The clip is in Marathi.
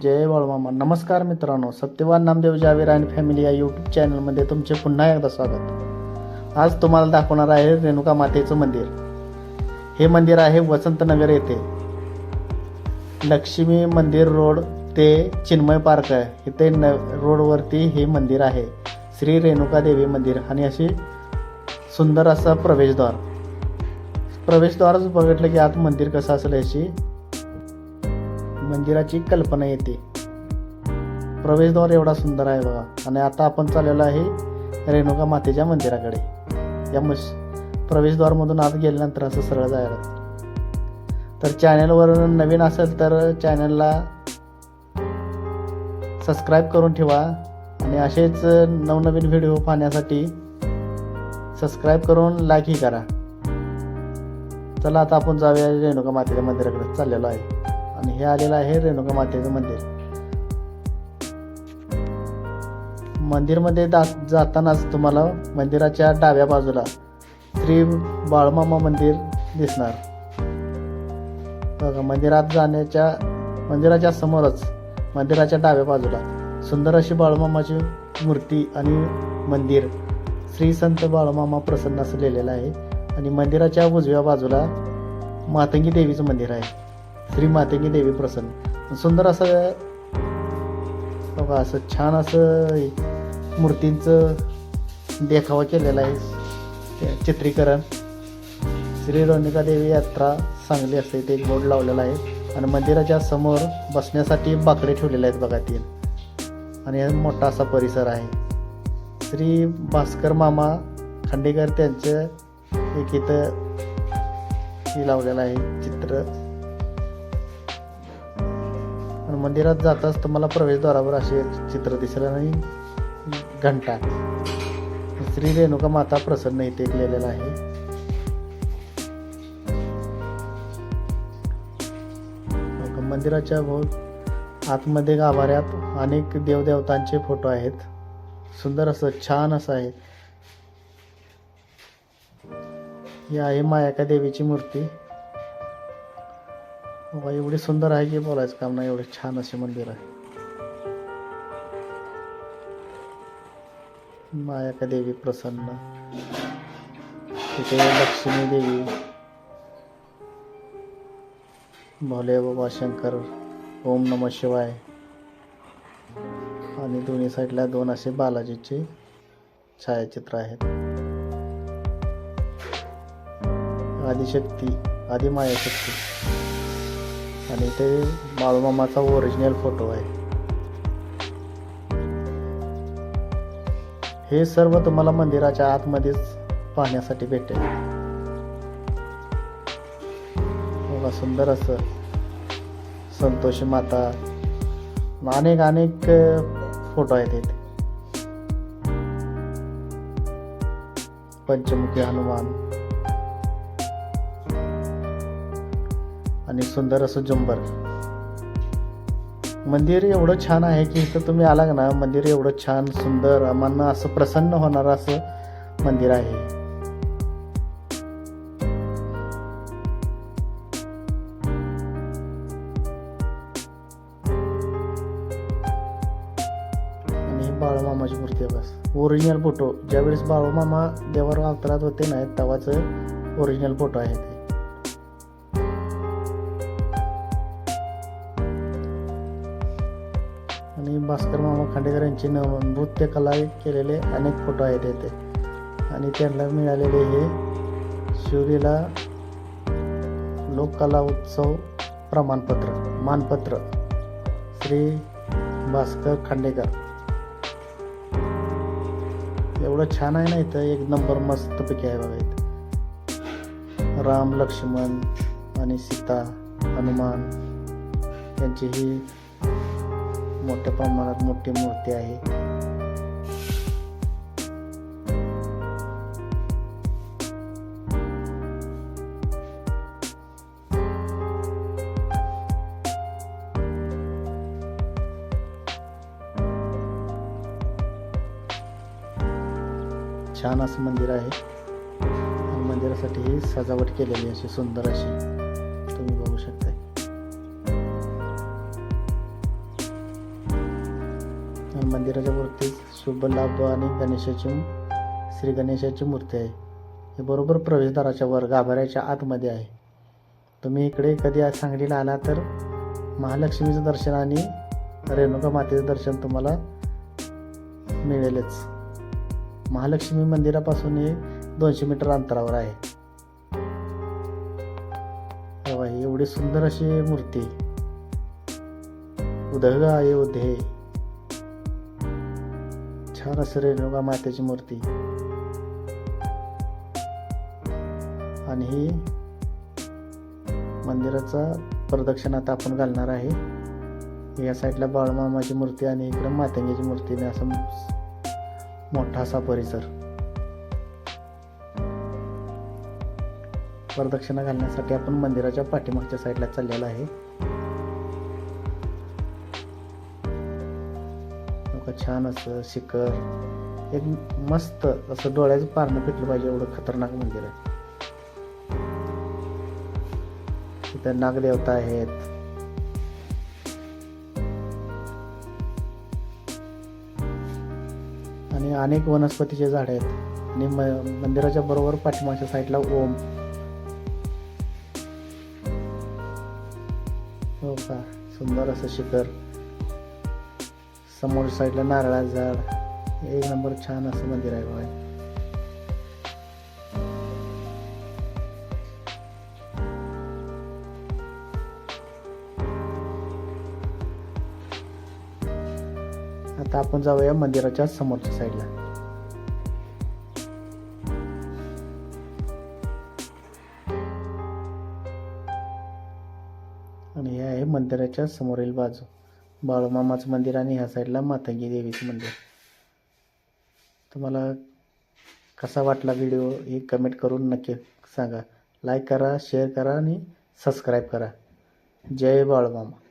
जय बाळमामा नमस्कार मित्रांनो. सत्यवान नामदेव जावेर आणि फॅमिली या यूट्यूब चॅनलमध्ये तुमचे पुन्हा एकदा स्वागत. आज तुम्हाला दाखवणार आहे रेणुका मातेचं मंदिर. हे मंदिर आहे वसंतनगर येथे. लक्ष्मी मंदिर रोड ते चिन्मय पार्क आहे. इथे न रोडवरती हे मंदिर आहे. श्री रेणुका देवी मंदिर आणि अशी सुंदर असा प्रवेशद्वार. प्रवेशद्वारच बघितलं की आत मंदिर कसं असेल याची मंदिराची कल्पना येते. प्रवेशद्वार एवढा सुंदर आहे बघा. आणि आता आपण चाललेलो आहे रेणुका मातेच्या मंदिराकडे. या मश प्रवेशद्वारमधून आत गेल्यानंतर असं सरळ जायला. तर चॅनलवर नवीन असेल तर चॅनलला सबस्क्राईब करून ठेवा. आणि असेच नवनवीन व्हिडिओ पाहण्यासाठी सबस्क्राईब करून लाईकही करा. चला आता आपण जाऊया रेणुका मातेच्या मंदिराकडे चाललेलो आहे. आणि हे आलेलं आहे रेणुका मातेचं मंदिर. मंदिरमध्ये दा जातानाच तुम्हाला मंदिराच्या डाव्या बाजूला श्री बाळमामा मंदिर दिसणार. बघा मंदिरात जाण्याच्या मंदिराच्या समोरच मंदिराच्या डाव्या बाजूला सुंदर अशी बाळमामाची मूर्ती आणि मंदिर श्री संत बाळमामा प्रसन्न असं लिहिलेलं आहे. आणि मंदिराच्या उजव्या बाजूला मातंगी देवीचं मंदिर आहे. श्री मातेंगी देवी प्रसन्न. सुंदर असं बघा असं छान असं मूर्तींचं देखावा केलेला आहे. चित्रीकरण. श्री रोनिका देवी यात्रा सांगली असते. ते एक बोर्ड लावलेला आहे. आणि मंदिराच्या समोर बसण्यासाठी बाकडे ठेवलेले आहेत बघा तीन. आणि हा मोठा असा परिसर आहे. श्री भास्कर मामा खांडेकर त्यांचं एक इथं हे लावलेलं आहे चित्र. मंदिरात जाताच तुम्हाला प्रवेशद्वारावर असे चित्र दिसेल आणि घंटा श्री रेणुका माता प्रसन्न इथे लिहिलेलं आहे. मंदिराच्या भोवत आतमध्ये गाभाऱ्यात अनेक देवदेवतांचे फोटो आहेत. सुंदर असं छान असं आहे. ही आहे मायाका देवीची मूर्ती. बाबा एवढी सुंदर आहे की बोलायचं काम नाही एवढे छान असे मंदिर आहे. मायाका देवी प्रसन्न. तिथे लक्ष्मी देवी. भोले बाबा शंकर ओम नम शिवाय. आणि दोन्ही साईडला दोन असे बालाजीचे छायाचित्र आहेत. आदिशक्ती आदिमायाशक्ती. आणि ते मालमामाचा ओरिजिनल फोटो आहे. हे सर्व तुम्हाला मंदिराच्या आतमध्येच पाहण्यासाठी भेटेल. बघा सुंदर असं संतोषी माता अनेक अनेक फोटो आहेत इथे. पंचमुखी हनुमान आणि सुंदर असं जुंबर. मंदिर एवढं छान आहे की इथं तुम्ही आला का ना मंदिर एवढं छान सुंदर आम्हाला असं प्रसन्न होणार असं मंदिर आहे. आणि बाळूमामाची मूर्ती आहे बस. ओरिजिनल फोटो ज्यावेळेस बाळूमामा देवावर अवतारात होते ना तेव्हाचं ओरिजिनल फोटो आहे आणि भास्कर मामा खांडेकर यांचे नृत्यकला केलेले अनेक फोटो आहेत येथे आणि त्यांना मिळालेले हे शिवलीला लोककला उत्सव प्रमाणपत्र मानपत्र. श्री भास्कर खांडेकर. एवढं छान आहे ना इथं एक नंबर मस्तपैकी आहे बघा इथं. राम लक्ष्मण आणि सीता हनुमान यांची ही मोठ्या प्रमाणात मोठी मूर्ती आहे. छान असं मंदिर आहे. मंदिरासाठी ही सजावट केलेली अशी सुंदर अशी. आणि मंदिराच्या मूर्ती शुभ लाभ आणि गणेशाची श्री गणेशाची मूर्ती आहे. हे बरोबर प्रवेशद्वाराच्या वर गाभाऱ्याच्या आतमध्ये आहे. तुम्ही इकडे कधी आज सांगलीला आला तर महालक्ष्मीचं दर्शन आणि रेणुका मातेचं दर्शन तुम्हाला मिळेलच. महालक्ष्मी मंदिरापासून हे दोनशे मीटर अंतरावर आहे. एवढी सुंदर अशी मूर्ती. उदय आहे उदे छान असं रेणुका मातेची मूर्ती. आणि ही मंदिराचा प्रदक्षिण आता आपण घालणार आहे. या साईडला बाळमामाची मूर्ती आणि इकडे मातंगीची मूर्ती आणि असं मोठा असा परिसर. प्रदक्षिणा घालण्यासाठी आपण मंदिराच्या पाठीमागच्या साईडला चाललेला आहे. छान असं शिखर एक मस्त असं डोळ्याचं पारणं पिटलं पाहिजे एवढं खतरनाक मंदिर आहे. तिथं नागदेवता आहेत. आणि अनेक वनस्पतीचे झाड आहेत. आणि म- मंदिराच्या बरोबर पाठीमागच्या साईडला ओम. हो का? सुंदर असं शिखर. समोर साईडला नारळा झाड. एक नंबर छान असं मंदिर आहे बघा आता आपण जाऊया मंदिराच्या समोरच्या साईडला. आणि हे आहे मंदिराच्या समोरील बाजू. बाळूमामाचं मंदिर आणि ह्या साईडला मातंगी देवीचं मंदिर. तुम्हाला कसा वाटला व्हिडिओ हे कमेंट करून नक्की सांगा. लाईक करा शेअर करा आणि सबस्क्राईब करा. जय बाळूमामा.